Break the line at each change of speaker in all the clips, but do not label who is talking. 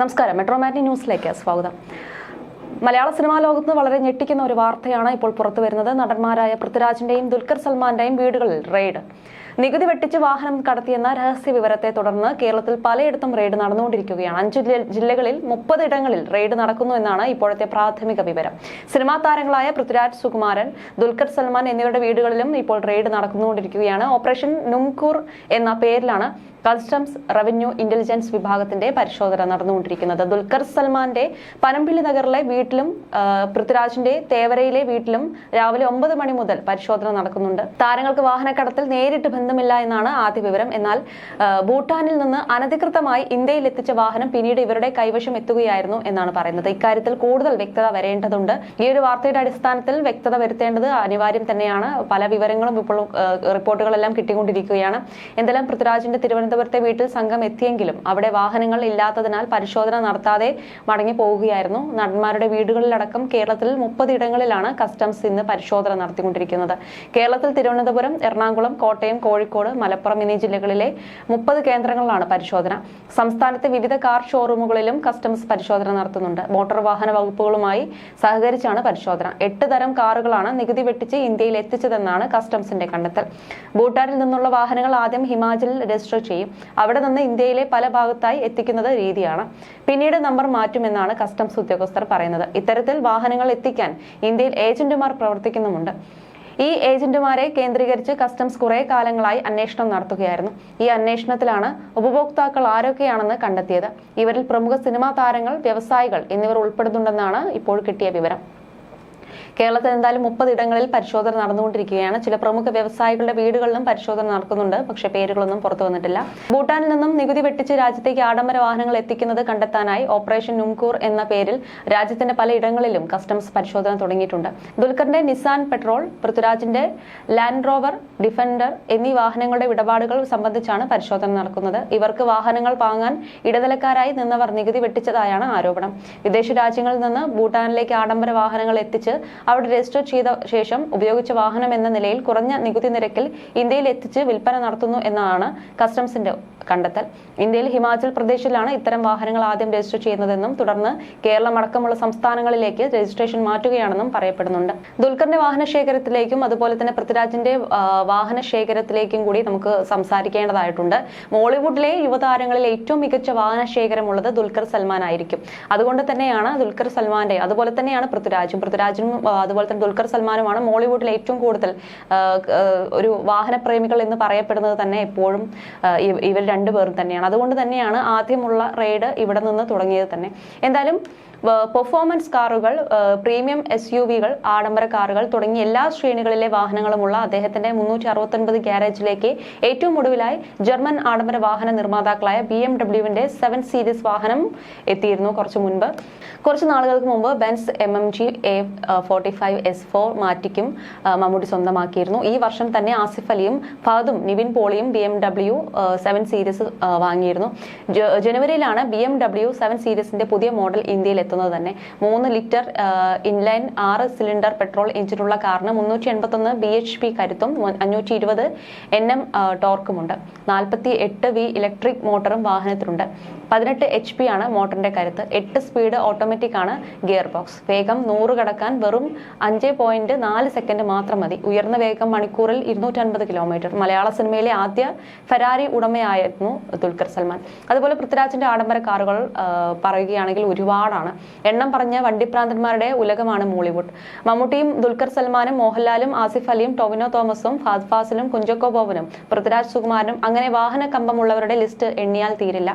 നമസ്കാരം. മെട്രോ മാറ്റി ന്യൂസിലേക്ക് സ്വാഗതം. മലയാള സിനിമാ ലോകത്ത് വളരെ ഞെട്ടിക്കുന്ന ഒരു വാർത്തയാണ് ഇപ്പോൾ പുറത്തു വരുന്നത്. നടന്മാരായ പൃഥ്വിരാജിന്റെയും ദുൽഖർ സൽമാന്റെയും വീടുകളിൽ റെയ്ഡ്. നികുതി വെട്ടിച്ച് വാഹനം കടത്തിയെന്ന രഹസ്യ വിവരത്തെ തുടർന്ന് കേരളത്തിൽ പലയിടത്തും റെയ്ഡ് നടന്നുകൊണ്ടിരിക്കുകയാണ്. അഞ്ച് ജില്ല- ജില്ലകളിൽ മുപ്പത് ഇടങ്ങളിൽ റെയ്ഡ് നടക്കുന്നു എന്നാണ് ഇപ്പോഴത്തെ പ്രാഥമിക വിവരം. സിനിമാ താരങ്ങളായ പൃഥ്വിരാജ് സുകുമാരൻ ദുൽഖർ സൽമാൻ എന്നിവരുടെ വീടുകളിലും ഇപ്പോൾ റെയ്ഡ് നടന്നുകൊണ്ടിരിക്കുകയാണ്. ഓപ്പറേഷൻ നുംകൂർ എന്ന പേരിലാണ് കസ്റ്റംസ് റവന്യൂ ഇന്റലിജൻസ് വിഭാഗത്തിന്റെ പരിശോധന നടന്നുകൊണ്ടിരിക്കുന്നത്. ദുൽഖർ സൽമാന്റെ പനമ്പിള്ളി നഗറിലെ വീട്ടിലും പൃഥ്വിരാജിന്റെ തേവരയിലെ വീട്ടിലും രാവിലെ ഒമ്പത് മണി മുതൽ പരിശോധന നടക്കുന്നുണ്ട്. താരങ്ങൾക്ക് വാഹനക്കടത്തിൽ നേരിട്ട് ബന്ധമില്ല എന്നാണ് ആദ്യ വിവരം. എന്നാൽ ഭൂട്ടാനിൽ നിന്ന് അനധികൃതമായി ഇന്ത്യയിൽ എത്തിച്ച വാഹനം പിന്നീട് ഇവരുടെ കൈവശം എത്തുകയായിരുന്നു എന്നാണ് പറയുന്നത്. ഇക്കാര്യത്തിൽ കൂടുതൽ വ്യക്തത വരേണ്ടതുണ്ട്. ഈ ഒരു വാർത്തയുടെ അടിസ്ഥാനത്തിൽ വ്യക്തത വരുത്തേണ്ടത് അനിവാര്യം തന്നെയാണ്. പല വിവരങ്ങളും ഇപ്പോൾ റിപ്പോർട്ടുകളെല്ലാം കിട്ടിക്കൊണ്ടിരിക്കുകയാണ്. എന്തായാലും പൃഥ്വിരാജിന്റെ തിരുവനന്തപുരത്തെ വീട്ടിൽ സംഘം എത്തിയെങ്കിലും അവിടെ വാഹനങ്ങൾ ഇല്ലാത്തതിനാൽ പരിശോധന നടത്താതെ മടങ്ങി പോവുകയായിരുന്നു. നടന്മാരുടെ വീടുകളിലടക്കം കേരളത്തിൽ മുപ്പത് ഇടങ്ങളിലാണ് കസ്റ്റംസ് ഇന്ന് പരിശോധന നടത്തിക്കൊണ്ടിരിക്കുന്നത്. കേരളത്തിൽ തിരുവനന്തപുരം എറണാകുളം കോട്ടയം കോഴിക്കോട് മലപ്പുറം എന്നീ ജില്ലകളിലെ മുപ്പത് കേന്ദ്രങ്ങളിലാണ് പരിശോധന. സംസ്ഥാനത്തെ വിവിധ കാർ ഷോറൂമുകളിലും കസ്റ്റംസ് പരിശോധന നടത്തുന്നുണ്ട്. മോട്ടോർ വാഹന വകുപ്പുകളുമായി സഹകരിച്ചാണ് പരിശോധന. എട്ട് തരം കാറുകളാണ് നികുതി വെട്ടിച്ച് ഇന്ത്യയിൽ എത്തിച്ചതെന്നാണ് കസ്റ്റംസിന്റെ കണ്ടെത്തൽ. ഭൂട്ടാനിൽ നിന്നുള്ള വാഹനങ്ങൾ ആദ്യം ഹിമാചലിൽ രജിസ്റ്റർ ചെയ്യും അവിടെ നിന്ന് ഇന്ത്യയിലെ പല ഭാഗത്തായി എത്തിക്കുന്നത് രീതിയാണ്. പിന്നീട് നമ്പർ മാറ്റുമെന്നാണ് കസ്റ്റംസ് ഉദ്യോഗസ്ഥർ പറയുന്നത്. ഇത്തരത്തിൽ വാഹനങ്ങൾ എത്തിക്കാൻ ഇന്ത്യയിൽ ഏജന്റുമാർ പ്രവർത്തിക്കുന്നുമുണ്ട്. ഈ ഏജന്റുമാരെ കേന്ദ്രീകരിച്ച് കസ്റ്റംസ് കുറെ കാലങ്ങളായി അന്വേഷണം നടത്തുകയായിരുന്നു. ഈ അന്വേഷണത്തിലാണ് ഉപഭോക്താക്കൾ ആരൊക്കെയാണെന്ന് കണ്ടെത്തിയത്. ഇവരിൽ പ്രമുഖ സിനിമാ താരങ്ങൾ വ്യവസായികൾ എന്നിവർ ഉൾപ്പെടുന്നുണ്ടെന്നാണ് ഇപ്പോൾ കിട്ടിയ വിവരം. കേരളത്തിൽ എന്തായാലും മുപ്പത് ഇടങ്ങളിൽ പരിശോധന നടന്നുകൊണ്ടിരിക്കുകയാണ്. ചില പ്രമുഖ വ്യവസായികളുടെ വീടുകളിലും പരിശോധന നടക്കുന്നുണ്ട്. പക്ഷേ പേരുകളൊന്നും പുറത്തു വന്നിട്ടില്ല. ഭൂട്ടാനിൽ നിന്നും നികുതി വെട്ടിച്ച് രാജ്യത്തേക്ക് ആഡംബര വാഹനങ്ങൾ എത്തിക്കുന്നത് കണ്ടെത്താനായി ഓപ്പറേഷൻ നുംകൂർ എന്ന പേരിൽ രാജ്യത്തിന്റെ പല ഇടങ്ങളിലും കസ്റ്റംസ് പരിശോധന തുടങ്ങിയിട്ടുണ്ട്. ദുൽഖറിന്റെ നിസാൻ പെട്രോൾ പൃഥ്വിരാജിന്റെ ലാൻഡ് റോവർ ഡിഫൻഡർ എന്നീ വാഹനങ്ങളുടെ ഇടപാടുകൾ സംബന്ധിച്ചാണ് പരിശോധന നടക്കുന്നത്. ഇവർക്ക് വാഹനങ്ങൾ വാങ്ങാൻ ഇടനിലക്കാരായി നിന്നവർ നികുതി വെട്ടിച്ചതായാണ് ആരോപണം. വിദേശ രാജ്യങ്ങളിൽ നിന്ന് ഭൂട്ടാനിലേക്ക് ആഡംബര വാഹനങ്ങൾ എത്തിച്ച് അവിടെ രജിസ്റ്റർ ചെയ്ത ശേഷം ഉപയോഗിച്ച വാഹനം എന്ന നിലയിൽ കുറഞ്ഞ നികുതി നിരക്കിൽ ഇന്ത്യയിൽ എത്തിച്ച് വിൽപ്പന നടത്തുന്നു എന്നാണ് കസ്റ്റംസിന്റെ കണ്ടെത്തൽ. ഇന്ത്യയിൽ ഹിമാചൽ പ്രദേശിലാണ് ഇത്തരം വാഹനങ്ങൾ ആദ്യം രജിസ്റ്റർ ചെയ്യുന്നതെന്നും തുടർന്ന് കേരളം അടക്കമുള്ള സംസ്ഥാനങ്ങളിലേക്ക് രജിസ്ട്രേഷൻ മാറ്റുകയാണെന്നും പറയപ്പെടുന്നുണ്ട്. ദുൽഖറിന്റെ വാഹന ശേഖരത്തിലേക്കും അതുപോലെ തന്നെ പൃഥ്വിരാജിന്റെ വാഹന ശേഖരത്തിലേക്കും കൂടി നമുക്ക് സംസാരിക്കേണ്ടതായിട്ടുണ്ട്. മോളിവുഡിലെ യുവതാരങ്ങളിൽ ഏറ്റവും മികച്ച വാഹന ശേഖരമുള്ളത് ദുൽഖർ സൽമാൻ ആയിരിക്കും. അതുകൊണ്ട് തന്നെയാണ് ദുൽഖർ സൽമാന്റെ അതുപോലെ തന്നെയാണ് പൃഥ്വിരാജും. പൃഥ്വിരാജും ആ, അതുപോലെ തന്നെ ദുൽഖർ സൽമാനുമാണ് മോളിവുഡിൽ ഏറ്റവും കൂടുതൽ ഒരു വാഹന ഒരു വാഹനപ്രേമികൾ എന്ന് പറയപ്പെടുന്നത് തന്നെ എപ്പോഴും ഇവർ രണ്ടുപേരും തന്നെയാണ്. അതുകൊണ്ട് തന്നെയാണ് ആദ്യമുള്ള റെയ്ഡ് ഇവിടെ നിന്ന് തുടങ്ങിയത് തന്നെ. എന്തായാലും പെർഫോമൻസ് കാറുകൾ പ്രീമിയം എസ് യു വികൾ ആഡംബര കാറുകൾ തുടങ്ങിയ എല്ലാ ശ്രേണികളിലെ വാഹനങ്ങളുമുള്ള അദ്ദേഹത്തിന്റെ മുന്നൂറ്റി അറുപത്തൊൻപത് ഗ്യാരേജിലേക്ക് ഏറ്റവും ഒടുവിലായി ജർമ്മൻ ആഡംബര വാഹന നിർമ്മാതാക്കളായ ബി എം ഡബ്ല്യുവിന്റെ സെവൻ സീരീസ് വാഹനം എത്തിയിരുന്നു കുറച്ചു മുൻപ്. കുറച്ച് നാളുകൾക്ക് മുമ്പ് Benz M M G A forty five S four മാറ്റിക്കും Mammootty സ്വന്തമാക്കിയിരുന്നു. ഈ വർഷം തന്നെ ആസിഫ് അലിയും ഫാദും Nivin പോളിയും B M W seven series വാങ്ങിയിരുന്നു. ജനുവരിയിലാണ് ബി എം ഡബ്ല്യു സെവൻ സീരീസിന്റെ പുതിയ മോഡൽ ഇന്ത്യയിൽ എത്തുന്നത് തന്നെ. മൂന്ന് ലിറ്റർ ഇൻലൈൻ ആറ് സിലിണ്ടർ പെട്രോൾ എഞ്ചിനുള്ള കാറിന് മുന്നൂറ്റി എൺപത്തൊന്ന് ബി എച്ച് പി കരുത്തും അഞ്ഞൂറ്റി ഇരുപത് എൻ എം ടോർക്കുമുണ്ട് നാൽപ്പത്തി എട്ട് വി ഇലക്ട്രിക് മോട്ടറും വാഹനത്തിലുണ്ട്. പതിനെട്ട് എച്ച് പി ആണ് മോട്ടറിന്റെ കരുത്ത്. എട്ട് സ്പീഡ് ഓട്ടോമാറ്റിക് ആണ് ഗിയർ ബോക്സ് വേഗം നൂറ് കടക്കാൻ വെറും അഞ്ച് പോയിന്റ് നാല് സെക്കൻഡ് മാത്രം മതി. ഉയർന്ന വേഗം മണിക്കൂറിൽ ഇരുന്നൂറ്റൻപത് കിലോമീറ്റർ മലയാള സിനിമയിലെ ആദ്യ ഫെരാരി ഉടമയായിരുന്നു ദുൽഖർ സൽമാൻ. അതുപോലെ പൃഥ്വിരാജിന്റെ ആഡംബര കാറുകൾ പറയുകയാണെങ്കിൽ ഒരുപാടാണ്. എണ്ണം പറഞ്ഞ വണ്ടിപ്രാന്തന്മാരുടെ ഉലകമാണ് മോളിവുഡ്. മമ്മൂട്ടിയും ദുൽഖർ സൽമാനും മോഹൻലാലും ആസിഫ് അലിയും ടൊവിനോ തോമസും ഫാദ് ഫാസിലും കുഞ്ചക്കോ ബോബനും പൃഥ്വിരാജ് സുകുമാരനും അങ്ങനെ വാഹന കമ്പമുള്ളവരുടെ ലിസ്റ്റ് എണ്ണിയാൽ തീരില്ല.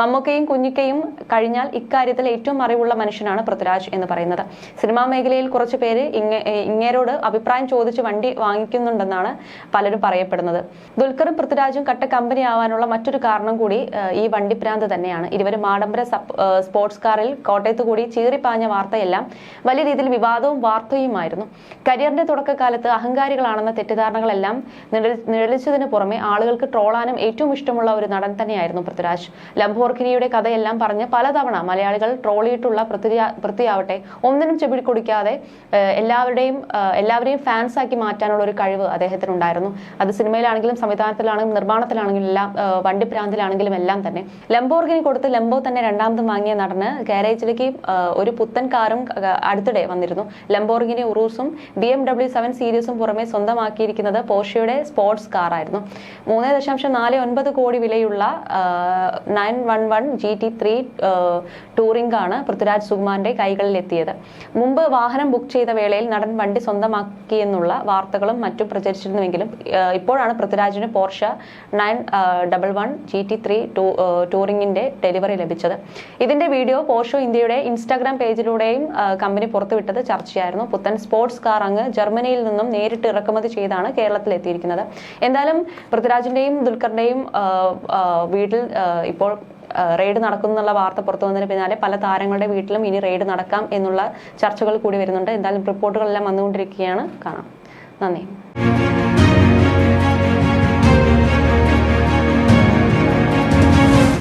മമ്മൂക്കയും കുഞ്ഞിക്കയും കഴിഞ്ഞാൽ ഇക്കാര്യത്തിൽ ഏറ്റവും അറിവുള്ള മനുഷ്യനാണ് പൃഥ്വിരാജ് എന്ന് പറയുന്നത്. സിനിമാ മേഖലയിൽ കുറച്ച് പേര് ഇങ്ങേരോട് അഭിപ്രായം ചോദിച്ച് വണ്ടി വാങ്ങിക്കുന്നുണ്ടെന്നാണ് പലരും പറയപ്പെടുന്നത്. ദുൽഖറും പൃഥ്വിരാജും കട്ട കമ്പനി ആവാനുള്ള മറ്റൊരു കാരണം കൂടി ഈ വണ്ടിപ്രാന്ത് തന്നെയാണ്. ഇരുവരും ആഡംബര സ്പോർട്സ് കാറിൽ കോട്ടയത്ത് കൂടി ചീറിപ്പാഞ്ഞ വാർത്തയെല്ലാം വലിയ രീതിയിൽ വിവാദവും വാർത്തയുമായിരുന്നു. കരിയറിന്റെ തുടക്കകാലത്ത് അഹങ്കാരികളാണെന്ന തെറ്റിദ്ധാരണകളെല്ലാം നിഴലിച്ചതിന് പുറമെ ആളുകൾക്ക് ട്രോളാനും ഏറ്റവും ഇഷ്ടമുള്ള ഒരു നടൻ തന്നെയായിരുന്നു പൃഥ്വിരാജ്. ലംബോർഖിനിയുടെ കഥയെല്ലാം പറഞ്ഞ് പലതവണ മലയാളികൾ ട്രോളിയിട്ടുള്ള പൃഥ്വി പൃഥ്വിയാവട്ടെ ഒന്നിനും ചെവിടി കൊടുക്കാതെ എല്ലാവരുടെയും എല്ലാവരെയും ഫാൻസ് ആക്കി മാറ്റാനുള്ള ഒരു കഴിവ് അദ്ദേഹത്തിനുണ്ടായിരുന്നു. അത് സിനിമയിലാണെങ്കിലും സംവിധാനത്തിലാണെങ്കിലും നിർമ്മാണത്തിലാണെങ്കിലും എല്ലാം വണ്ടിപ്രാന്തിലാണെങ്കിലും എല്ലാം തന്നെ. ലംബോർഗിനി കൊടുത്ത് ലംബോ തന്നെ രണ്ടാമതും വാങ്ങിയ നടന് ഗാരേജിലേക്ക് ഒരു പുത്തൻ കാറും അടുത്തിടെ വന്നിരുന്നു. ലംബോർഗിനി ഉറൂസും ബി എം ഡബ്ല്യു സെവൻ സീരീസും പുറമെ സ്വന്തമാക്കിയിരിക്കുന്നത് പോർഷയുടെ സ്പോർട്സ് കാറായിരുന്നു മൂന്ന് ദശാംശം നാല് ഒൻപത് കോടി വിലയുള്ള nine one one G T three touring ആണ് പൃഥ്വിരാജ് സുകുമാറിന്റെ കൈകളിൽ എത്തിയത് മുമ്പ് വാഹനം ബുക്ക് ചെയ്ത വേളയിൽ നടൻ വണ്ടി സ്വന്തമാക്കിയെന്നുള്ള വാർത്തകളും മറ്റും പ്രചരിച്ചിരുന്നുവെങ്കിലും ഇപ്പോഴാണ് പൃഥ്വിരാജിന് Porsche nine double one G T three ടൂറിംഗിന്റെ delivery ലഭിച്ചത്. ഇതിന്റെ വീഡിയോ പോർഷോ ഇന്ത്യയുടെ ഇൻസ്റ്റാഗ്രാം പേജിലൂടെയും കമ്പനി പുറത്തുവിട്ടത് ചർച്ചയായിരുന്നു. പുത്തൻ സ്പോർട്സ് കാർ അങ്ങ് ജർമ്മനിയിൽ നിന്നും നേരിട്ട് ഇറക്കുമതി ചെയ്താണ് കേരളത്തിൽ എത്തിയിരിക്കുന്നത് എന്തായാലും പൃഥ്വിരാജിന്റെയും ദുൽഖറിന്റെയും വീട്ടിൽ ഇപ്പോൾ റെയ്ഡ് നടക്കും എന്നുള്ള വാർത്ത പുറത്തു വന്നതിന് പിന്നാലെ പല താരങ്ങളുടെ വീട്ടിലും ഇനി റെയ്ഡ് നടക്കാം എന്നുള്ള ചർച്ചകൾ കൂടി വരുന്നുണ്ട്. എന്തായാലും റിപ്പോർട്ടുകളെല്ലാം വന്നുകൊണ്ടിരിക്കുകയാണ്. കാണാം. നന്ദി.